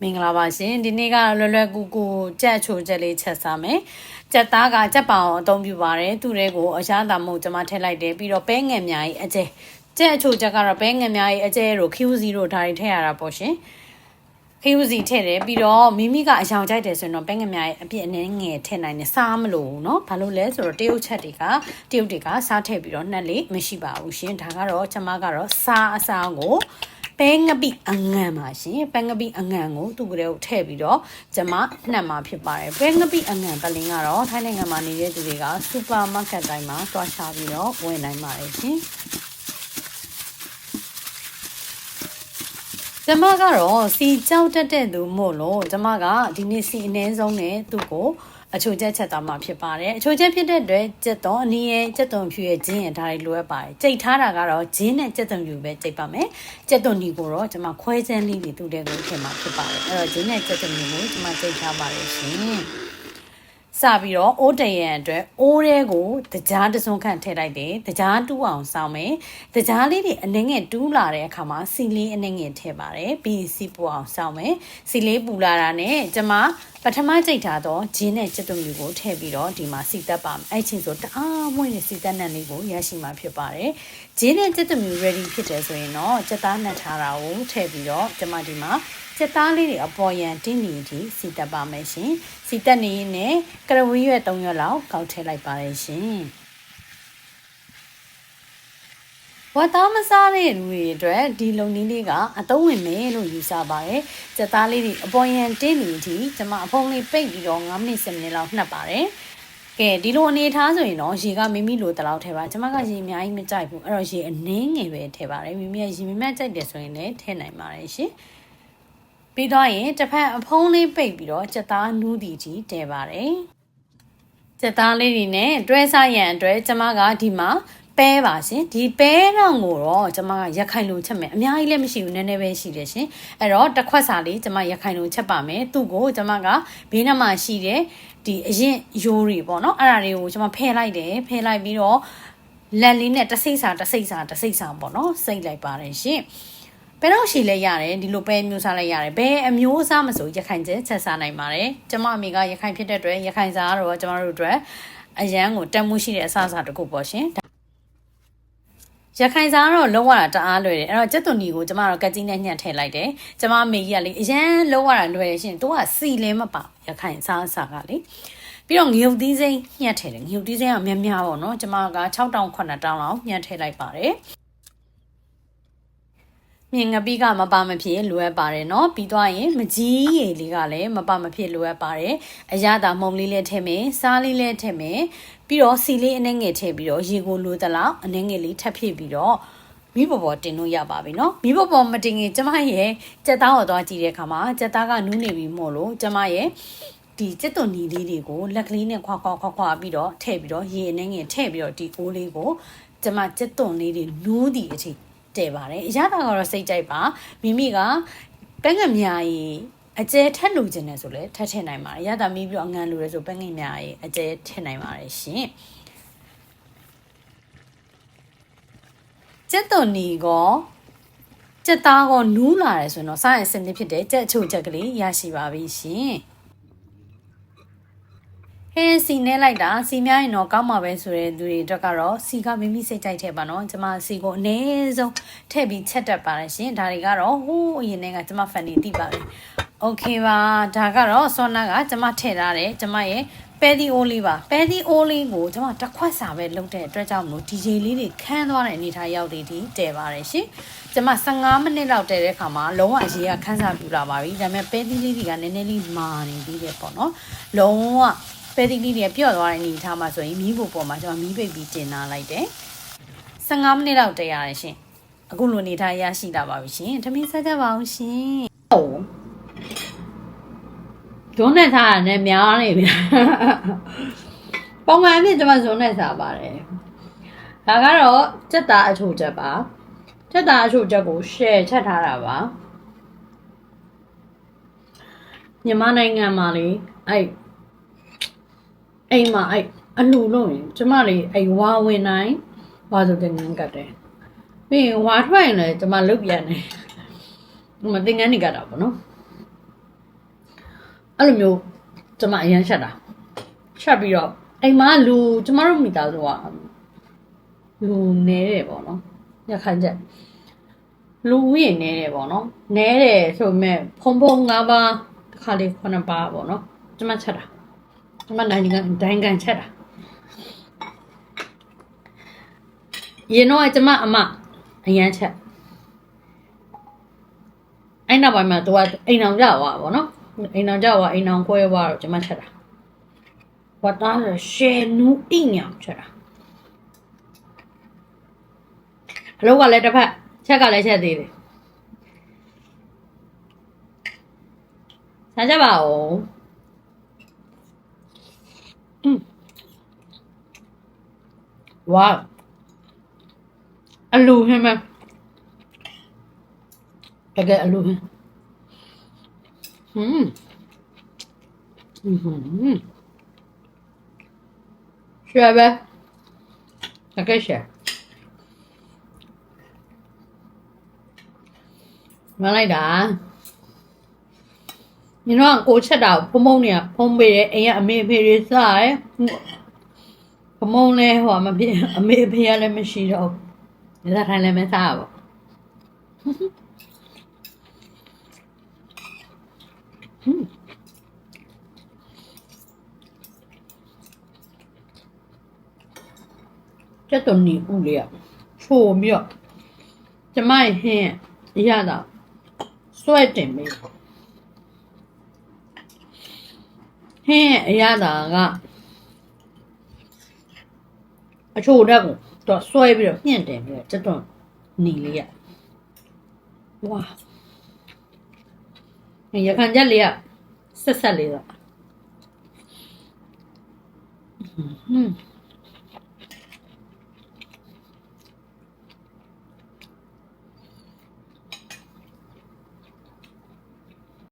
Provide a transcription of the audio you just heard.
မင်္ဂလာပါရှင်ဒီနေ့ကလွယ်လွယ်ကူကူကြက်ချိုချက်လေးချက်စားမယ်ကြက်သားကကြက်ပောင်အသုံးပြုပါတယ်သူတွေကိုအရှားတာမို့ကျွန်မထည့်လိုက်တယ်ပြီးတော့ပဲငယ်များကြီးအကျဲကြက်အချိုချက်ကတော့ပဲငယ်များကြီးအကျဲတို့ Q0 တို့ဒါတွေထည့်ရတာပေါ့ရှင် KUZ ထည့်တယ်ပြီးတော့မိမိကအယောင်ကြိုက်တယ်ဆိုရင်တော့ပဲငမြရဲ့အပြည့်အနေငယ်ထည့်နိုင်တယ်စားမလို့เนาะဘာလို့လဲဆိုတော့တရုတ်ချက်တွေကတရုတ်တွေကစားထည့်ပြီးတော့နှက်လေးမရှိပါဘူးရှင်ဒါကတော့ကျမကတော့စားအစားကို ပဲငပိအငံပါရှင်ပဲငပိအငံကိုသူ့ကလေးကိုထည့်ပြီးတော့ကျမနှက်မှာဖြစ်ပါတယ်ပဲငပိအငံပလင်းကတော့ထိုင်းနိုင်ငံမှာနေတဲ့သူတွေကစူပါမားကတ်တိုင်းမှာတွားချပြီးတော့ဝယ်နိုင်ပါတယ်ရှင်ကျမကတော့စီကြောက်တက်တဲ့သူမို့လို့ကျမကဒီနေ့စီအနည်းဆုံးနဲ့သူ့ကို အချိုချက်ချက်သားမှာဖြစ်ပါတယ်အချိုချက်ဖြစ်တဲ့အတွက်ကြက်သွန်အနည်းရဲ့ကြက်သွန်ဖြူရဲ့ဂျင်းရဲ့ဒါတွေလိုအပ်ပါတယ်ကြိတ်ထားတာကတော့ဂျင်းနဲ့ကြက်သွန်ဖြူပဲကြိတ်ပါမယ်ကြက်သွန်ဒီကိုတော့ကျမခွဲချမ်းလေးတွေသူ့တဲ့ကိုထည့်မှာဖြစ်ပါတယ်အဲ့တော့ဂျင်းနဲ့ကြက်သွန်ဖြူကိုကျမကြိတ်ထားပါတယ်ရှင် စပြီးတော့အိုးတရံအတွက်အိုးတဲကိုတကြားတစုံခန့်ထည့်လိုက်တယ်တကြားတူးအောင်စောင်းမယ်တကြားလေးတွေအနှငယ်တူးလာတဲ့အခါမှာစီလေးအနှငယ်ထည့်ပါတယ်ပြီးစီပူအောင်စောင်းမယ်စီလေးပူလာတာနဲ့ကျမပထမကြိတ်ထားတော့ဂျင်းနဲ့ကြက်သွန်မျိုးကိုထည့်ပြီးတော့ဒီမှာစီတက်ပါမယ်အဲ့ချင်းဆိုတအားမွေးတဲ့စီတက်နံလေးကိုရရှိမှာဖြစ်ပါတယ်ဂျင်းနဲ့ကြက်သွန်မျိုး ready ဖြစ်တယ်ဆိုရင်တော့ကြက်သားနှက်ထားတာကိုထည့်ပြီးတော့ကျမဒီမှာစက်သားလေးတွေအပေါ်ရန်တင်းနေအထိစီတက်ပါမယ်ရှင်စီတက်နေရင်လည်းကရဝီရွက်၃ရွက်လောက်ကောက်ထည့်လိုက်ပါတယ်ရှင်ဝတ်သားမစားတဲ့လူတွေအတွက်ဒီလုံနည်းလေးကအသုံးဝင်မယ်လို့ယူဆပါတယ်။စက်သားလေးတွေအပေါ်ရန်တင်းနေအထိကျွန်မအဖုံးလေးပိတ်ပြီးတော့9မိနစ်10မိနစ်လောက်နှက်ပါတယ်။ကဲဒီလိုအနေထားဆိုရင်တော့ရေကမိမိလိုတလောက်ထဲပါကျွန်မကရေအများကြီးမကြိုက်ဘူးအဲ့တော့ရေအနည်းငယ်ပဲထည့်ပါတယ်မိမိကရေမမကြိုက်တယ်ဆိုရင်လည်းထည့်နိုင်ပါတယ်ရှင်။ ပြီးတော့ရင်တစ်ဖက်အဖုံးလေးပိတ်ပြီးတော့စက်သားနူးတီကြီးတည်ပါတယ်စက်သားလေးတွေနဲ့တွဲစားရန်အတွက်ကျမကဒီမှာပဲပါရှင်ဒီပဲတော့ကိုတော့ကျမကရက်ခိုင်လိုချက်မယ်အများကြီးလည်းမရှိဘူးနည်းနည်းပဲရှိတယ်ရှင်အဲ့တော့တစ်ခွက်စာလေးကျမရက်ခိုင်လိုချက်ပါမယ်သူ့ကိုကျမကဘေးနားမှာရှိတဲ့ဒီအရင်ရိုးတွေပေါ့နော်အဲ့ဒါတွေကိုကျမဖယ်လိုက်တယ်ဖယ်လိုက်ပြီးတော့လက်လေးနဲ့တစိမ့်စာတစိမ့်စာတစိမ့်စာပေါ့နော်စိတ်လိုက်ပါတယ်ရှင် ဘယ်တော့ရှည်လဲရတယ်ဒီလိုပဲမျိုးစားလိုက်ရတယ်ဘယ်အမျိုးအစားမဆိုရခိုင်ကျချက်စားနိုင်ပါတယ်ကျမအမေကရခိုင်ဖြစ်တဲ့အတွက်ရခိုင်စားကတော့ကျမတို့အတွက်အရန်ကိုတက်မှုရှိတဲ့အစားအစာတစ်ခုပေါ့ရှင်ရခိုင်စားကတော့လုံးဝတာတအားလွယ်တယ်အဲ့တော့ကြက်သွန်ဒီကိုကျမတို့ကက်ကြီးနဲ့ညှက်ထည့်လိုက်တယ်ကျမအမေကြီးကလေအရန်လုံးဝတာလွယ်တယ်ရှင်သူကစီလင်းမပါရခိုင်စားအစာကလေပြီးတော့ငရုတ်သီးစိမ်းညှက်ထည့်တယ်ငရုတ်သီးစိမ်းကများများပေါ့နော်ကျမက6တောင်9တောင်လောက်ညှက်ထည့်လိုက်ပါတယ် မြင်ငပိကမပါမဖြစ်လိုအပ်ပါတယ်เนาะပြီးသွားရင်မကြီးရည်လေးကလည်းမပါမဖြစ်လိုအပ်ပါတယ်အရသာမှုံလေးလည်းထည့်မယ်စားလေးလည်းထည့်မယ်ပြီးတော့စီလေးအနှဲငယ်ထည့်ပြီးတော့ရေကိုလိုသလောက်အနှဲငယ်လေးထပ်ဖြည့်ပြီးတော့မိဘပေါ်တင်လို့ရပါပြီเนาะမိဘပေါ်မတင်ခင်ကျမရဲ့ကြက်သားကိုသွားကြည့်တဲ့အခါမှာကြက်သားကနူးနေပြီမို့လို့ကျမရဲ့ဒီကြက်သွန်နီလေးတွေကိုလက်ကလေးနဲ့ခွာခွာခွာခွာပြီးတော့ထည့်ပြီးတော့ရေအနေငယ်ထည့်ပြီးတော့ဒီအိုးလေးကိုကျမကြက်သွန်လေးတွေနူးသည့်အထိ တည်ပါတယ်အရသာကတော့စိတ်ကြိုက်ပါမိမိကပန်းငမြာကြီးအကျဲထက်လူခြင်းတယ်ဆိုလဲထက်ထည့်နိုင်ပါတယ်ရတာမိပြီးတော့အငံလူရဲဆိုပန်းငမြာကြီးအကျဲထည့်နိုင်ပါတယ်ရှင်ကျက်သွန်နီကောကျက်သားကောနူးလာတယ်ဆိုရင်တော့စားရင်စနစ်ဖြစ်တဲ့ကြက်အချိုချက်ကလေးရရှိပါပြီရှင် ဟဲစီနဲလိုက်တာစီများရင်တော့ကောင်းမှာပဲဆိုတဲ့သူတွေအတွက်ကတော့စီကမိမိစိတ်ကြိုက်တဲ့ပါနော်ကျမစီကိုအနည်းဆုံးထည့်ပြီးချက်တက်ပါတယ်ရှင်ဒါတွေကတော့ဟိုးအရင်ကကျမဖန်နေတိပါတယ်โอเคပါဒါကတော့စောနာကကျမထည့်ထားတယ်ကျမရဲ့ပဲဒီအိုးလေးပါပဲဒီအိုးလေးကိုကျွန်မတစ်ခွက်စာပဲလုပ်တဲ့အတွက်ကြောင့်မလို့ DJ လေးတွေခန်းသွားတဲ့အနေထားရောက်သေးတယ်တည်ပါတယ်ရှင်ကျွန်မ15မိနစ်လောက်တည်တဲ့ခါမှာလုံးဝအရေးကခန်းစားပြလာပါပြီဒါပေမဲ့ပဲဒီလေးတွေကနည်းနည်းလေးမာနေသေးတယ်ပေါ့နော်လုံးဝ ပဲတီလေးတွေပြော့သွားတဲ့အနေထားမှာဆိုရင်မီးဖို့ပေါ်မှာကျွန်တော်မီးပိတ်ပြီးတင်လာလိုက်တယ်15မိနစ်လောက်တည်ရတယ်ရှင်အခုလိုအနေထားရရှိတာပါပြီရှင်ထမင်းဆက်ကြပါအောင်ရှင်ဟုတ်ဇွန်းနဲ့ထားရတယ်များနေပြီပုံမှန်အဖြစ်ကျွန်မဇွန်းနဲ့စားပါတယ်ဒါကတော့စက်သားအချိုချက်ပါစက်သားအချိုချက်ကို share ချက်ထားတာပါမြန်မာနိုင်ငံမှာလေအဲ့ အိမ်မှာအဲ့အလှလို့ရင်ကျမလေးအဲ့ဝါဝင်နိုင်ဝါဆိုတဲ့ငန်းကတ်တယ်ပြီးရင်ဝါထွက်ရင်လည်းကျမလုတ်ပြန်တယ်ဟိုမသင်္ကန်းနေကတ်တာပေါ့နော်အဲ့လိုမျိုးကျမအရန်ချက်တာချက်ပြီးတော့အိမ်မှာလူကျမတို့မိသားစုကလူနေတယ်ပေါ့နော်ညခန့်ချက်လူဦးရေနေတယ်ပေါ့နော်နဲတယ်ဆိုပေမဲ့ဖုံဖုံ၅ပါးတစ်ခါလေး9ပါးပေါ့နော်ကျမချက်တာ ကျမနိုင်ကန်ဒိုင်းကန်ချက်တာရင်တော့ကျမအမအရန်ချက်အဲ့နောက်ပိုင်းမှာသူကအိမ်အောင်ကြသွားပါနော်အိမ်အောင်ကြသွားအိမ်အောင်ခွဲသွားတော့ကျမချက်တာဝတ်သားရှယ်နူးအိညာချက်တာအလုပ်ကလည်းတစ်ဖက်ချက်ကလည်းချက်သေးတယ်ဆန်းကြပါဦးอืม ဝါအလူဟင်းမတကယ်အလူဟင်းဟွန်းဟွန်းရှယ်ပဲတကယ်ရှယ်မလိုက်တာညီတော့ကိုချက်တာဖုံဖုံနေဖုံးပေးတယ်အိမ်ကအမေအဖေတွေစားတယ် ဖမုံလဲဟိုမဖြစ်အမေအဖေကလည်းမရှိတော့ဘူးဒါထိုင်လည်းမစားဘူးကျက်တော်နီဦးလေးอ่ะချိုပြီးတော့ကျမရဲ့ဟင်းရတာစွဲတင်ပြီဟင်းရဲ့အရသာက အချိုတက်ကိုတော့ဆွဲပြီးတော့မြင့်တင်ပြီးတော့ကျွတ်တော့နေလေးရဝါရခိုင်ကြက်လေးကဆက်ဆက်လေးတော့嗯。Mm hmm.